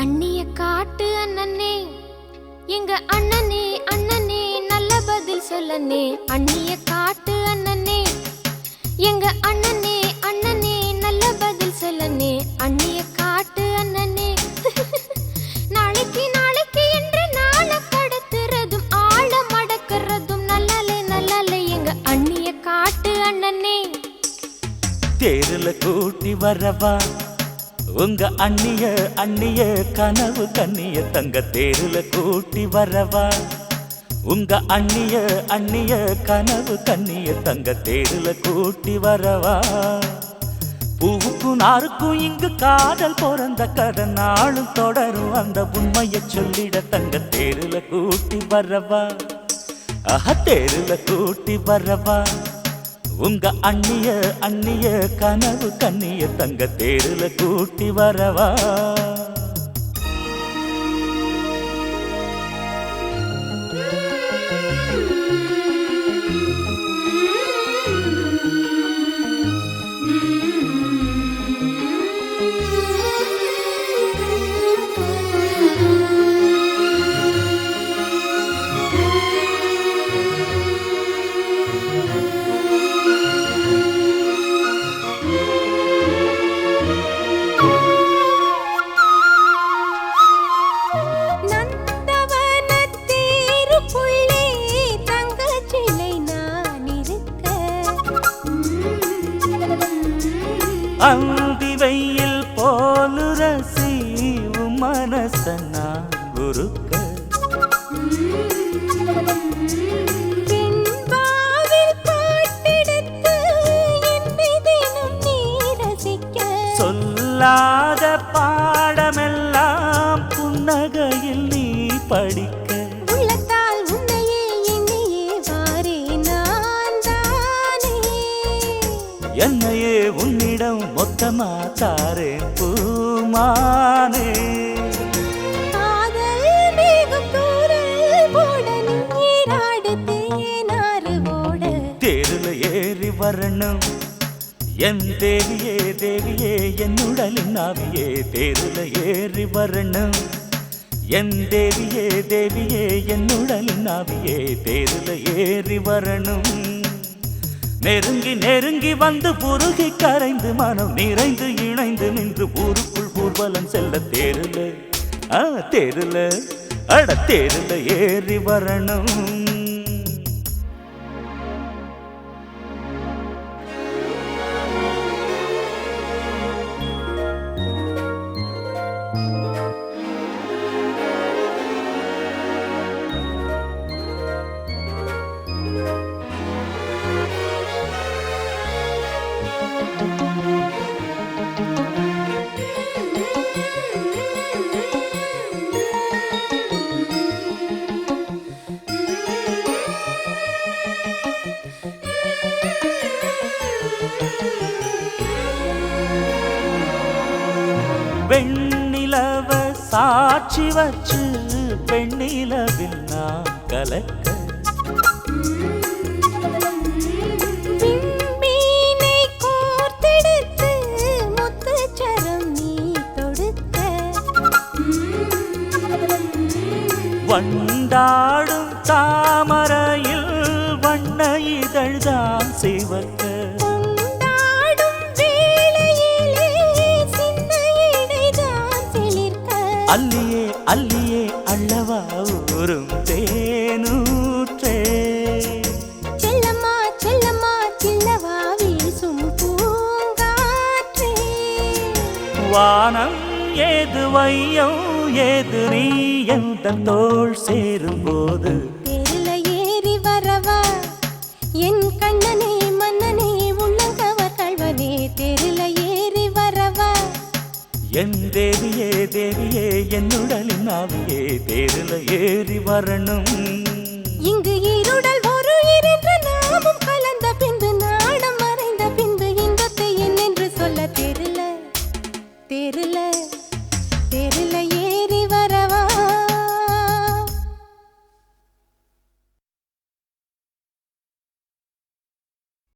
அண்ணிய காட்டு அண்ணனே. எங்க அண்ணனே அண்ணனே நல்ல பதில் சொல்லனே அண்ணிய காட்டு அண்ணனே. எங்க அண்ணனே அண்ணனே நல்ல பதில் சொல்லனே அண்ணிய காட்டு அண்ணனே. நாளைக்கு நாளைக்கு என்று நாள கடத்துறதும் ஆழ மடக்கிறதும் நல்லலே நல்லலே எங்க அண்ணிய காட்டு அண்ணனே. தேருல கூட்டி வரவா? உங்க அண்ணிய அண்ணிய கனவு கண்ணிய தங்க தேருல கூட்டி வரவா? உங்க அண்ணிய அண்ணிய கனவு கண்ணிய தங்க தேருல கூட்டி வரவா? பூவுக்கும் நாருக்கும் இங்கு காதல் பிறந்த கதை நாளும் தொடரும். அந்த உண்மையை சொல்லிட தங்க தேருல கூட்டி வரவா? அஹ தேருல கூட்டி வரவா? உங்க அண்ணிய அண்ணிய கனவு கண்ணிய தங்க தேருல கூட்டி வரவா? அந்தி என்னையே உன்னிடம் மொத்தமா தாரேன் பூமானே. தூரல் ஏறி வரணும். என் தேவியே தேவியே என் உடலின் ஆவியே தேருல ஏறி வரணும். என் தேவியே தேவியே என் உடலின் ஆவியே தேருல ஏறி வரணும். நெருங்கி நெருங்கி வந்து புருகி கரைந்து மனம் நிறைந்து இணைந்து நின்று ஊருக்குள் ஊர்வலம் செல்ல தேருல ஆ தேருல அட தேருல ஏறி வரணும். வெண்ணிலவ சாட்சி வச்சு பெண்ணிலவில் நான் கலக்க. வண்டாடும் தாமரையில் அல்லியே அல்லியே அல்லவா ஊரும் தேனூற்றே. செல்லம்மா செல்லம்மா சில்லவா வீசும் பூங்காற்றே. வானம் ஏது வையம் ஏது நீ எந்த தோள் சேரும் போது என் தேவியே தேவியே என் உடலின் ஆவியே தேரில் ஏறி வரணும். இங்கு